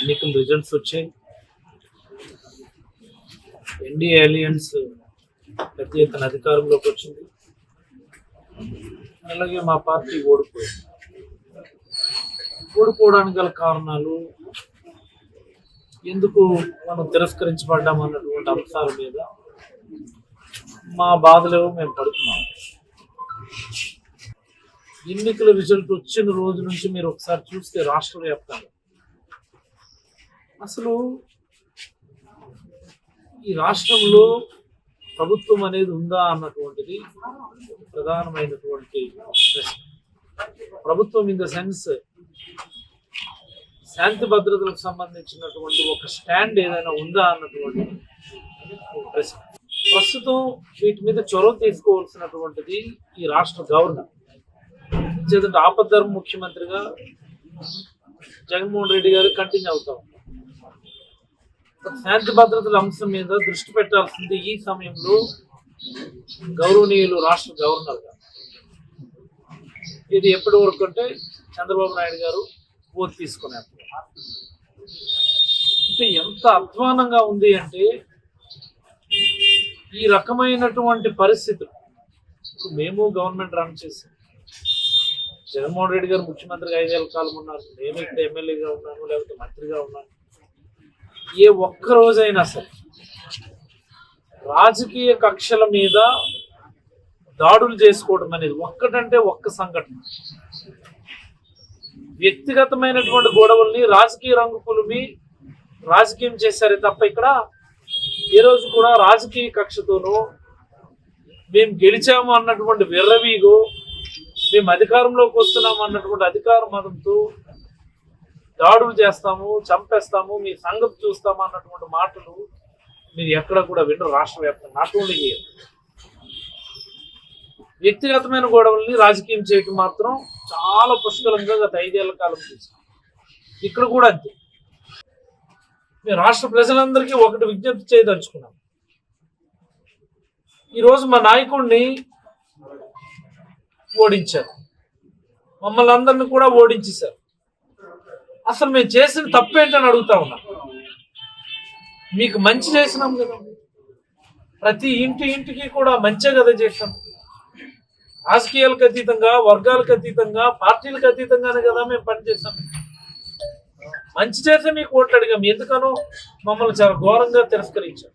ఎన్నికల రిజల్ట్స్ వచ్చాయి. NDA alliance పెద్ద ఎత్తున అధికారంలోకి వచ్చింది. అలాగే మా పార్టీ ఓడిపోయింది. ఓడిపోవడానికి గల కారణాలు ఎందుకు మనం తిరస్కరించబడ్డాం అన్నటువంటి అంశాల మీద మా బాధలు మేము పడుతున్నాం. ఎన్నికల రిజల్ట్ వచ్చిన రోజు నుంచి మీరు ఒకసారి చూస్తే రాష్ట్ర వ్యాప్తంగా అసలు ఈ రాష్ట్రంలో ప్రభుత్వం అనేది ఉందా అన్నటువంటిది ప్రధానమైనటువంటి ప్రశ్న. ప్రభుత్వం ఇన్ ద సెన్స్ శాంతి భద్రతలకు సంబంధించినటువంటి ఒక స్టాండ్ ఏదైనా ఉందా అన్నటువంటి ప్రశ్న. ప్రస్తుతం వీటి మీద చొరవ తీసుకోవాల్సినటువంటిది ఈ రాష్ట్ర గవర్నర్. చేతంటే ఆపద్ధర్మ ముఖ్యమంత్రిగా జగన్మోహన్ రెడ్డి గారు కంటిన్యూ అవుతాం. శాంతి భద్రతల అంశం మీద దృష్టి పెట్టాల్సింది ఈ సమయంలో గౌరవనీయులు రాష్ట్ర గవర్నర్ గారు. ఇది ఎప్పటి వరకు అంటే చంద్రబాబు నాయుడు గారు ఓటు తీసుకునే అంటే ఎంత అధ్వానంగా ఉంది అంటే ఈ రకమైనటువంటి పరిస్థితులు. ఇప్పుడు మేము గవర్నమెంట్ రన్ చేసాం. జగన్మోహన్ రెడ్డి గారు ముఖ్యమంత్రిగా ఐదేళ్ళ కాలం ఉన్నారు. నేను ఇక్కడ ఎమ్మెల్యేగా ఉన్నాను లేకపోతే మంత్రిగా ఉన్నాను ఏ ఒక్క రోజైనా సరే రాజకీయ కక్షల మీద దాడులు చేసుకోవడం అనేది ఒక్కటంటే ఒక్క సంఘటన. వ్యక్తిగతమైనటువంటి గొడవల్ని రాజకీయ రంగు పులిమి రాజకీయం చేశారే తప్ప ఇక్కడ ఏ రోజు కూడా రాజకీయ కక్షతోనూ మేము గెలిచాము అన్నటువంటి విర్రవీగు మేము అధికారంలోకి వస్తున్నాము అన్నటువంటి అధికార మతంతో దాడులు చేస్తాము చంపేస్తాము మీ సంగతి చూస్తాము అన్నటువంటి మాటలు మీరు ఎక్కడ కూడా వినరు రాష్ట్ర వ్యాప్తంగా. నాట్ ఓన్లీ వ్యక్తిగతమైన గొడవల్ని రాజకీయం చేయటం మాత్రం చాలా పుష్కలంగా గత ఐదేళ్ళ కాలం చూసాం. ఇక్కడ కూడా అంతే. మేము రాష్ట్ర ప్రజలందరికీ ఒకటి విజ్ఞప్తి చేయదలుచుకున్నాం. ఈరోజు మా నాయకుడిని ఓడించారు. మమ్మల్ని అందరిని కూడా ఓడించేశారు. అసలు మేము చేసిన తప్పేంటని అడుగుతా ఉన్నా. మీకు మంచి చేసినాం కదా. ప్రతి ఇంటి ఇంటికి కూడా మంచే కదా చేసాం రాజకీయాలకు అతీతంగా వర్గాలకు అతీతంగా పార్టీలకు అతీతంగానే కదా మేము పనిచేసాం మంచి చేసే మీకు ఓట్లు అడిగాం. ఎందుకనో మమ్మల్ని చాలా ఘోరంగా తిరస్కరించారు.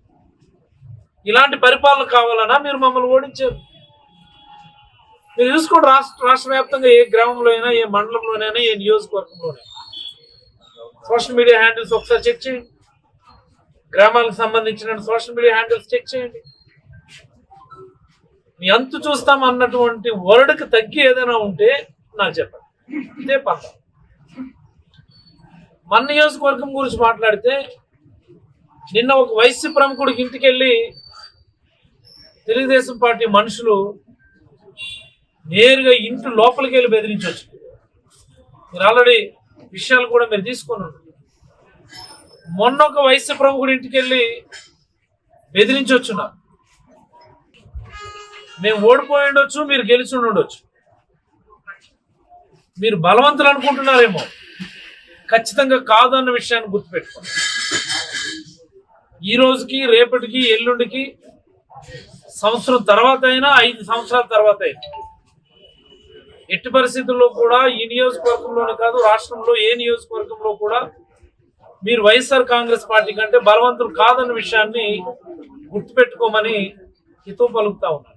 ఇలాంటి పరిపాలన కావాలన్నా మీరు మమ్మల్ని ఓడించారు. మీరు చూసుకోండి రాష్ట్ర రాష్ట్ర వ్యాప్తంగా ఏ గ్రామంలో అయినా ఏ మండలంలోనైనా ఏ నియోజకవర్గంలోనైనా. సోషల్ మీడియా హ్యాండిల్స్ ఒకసారి చెక్ చేయండి. గ్రామాలకు సంబంధించిన సోషల్ మీడియా హ్యాండిల్స్ చెక్ చేయండి. మీ అంతు చూస్తాం అన్నటువంటి వర్డ్కి తగ్గి ఏదైనా ఉంటే నాకు చెప్పండి. ఇదే పంట మన నియోజకవర్గం గురించి మాట్లాడితే నిన్న ఒక వైశ్య ప్రముఖుడికి ఇంటికి వెళ్ళి తెలుగుదేశం పార్టీ మనుషులు నేరుగా ఇంటి లోపలికి వెళ్ళి బెదిరించవచ్చు మీరు ఆల్రెడీ విషయాలు కూడా మీరు తీసుకొని మొన్న ఒక వైశ్య ప్రముఖుడి ఇంటికి వెళ్ళి బెదిరించొచ్చున్నారు మేము ఓడిపోయి ఉండొచ్చు మీరు గెలిచి ఉండొచ్చు. మీరు బలవంతులు అనుకుంటున్నారేమో. ఖచ్చితంగా కాదు అన్న విషయాన్ని గుర్తుపెట్టుకోండి. ఈ రోజుకి రేపటికి ఎల్లుండికి సంవత్సరం తర్వాత అయినా ఐదు సంవత్సరాల తర్వాత అయినా. ఎట్టి పరిస్థితుల్లో కూడా ఈ నియోజకవర్గంలోనే కాదు రాష్ట్రంలో ఏ నియోజకవర్గంలో కూడా మీరు వైఎస్ఆర్ కాంగ్రెస్ పార్టీ కంటే బలవంతులు కాదన్న విషయాన్ని గుర్తుపెట్టుకోమని హితో పలుకుతా ఉన్నారు.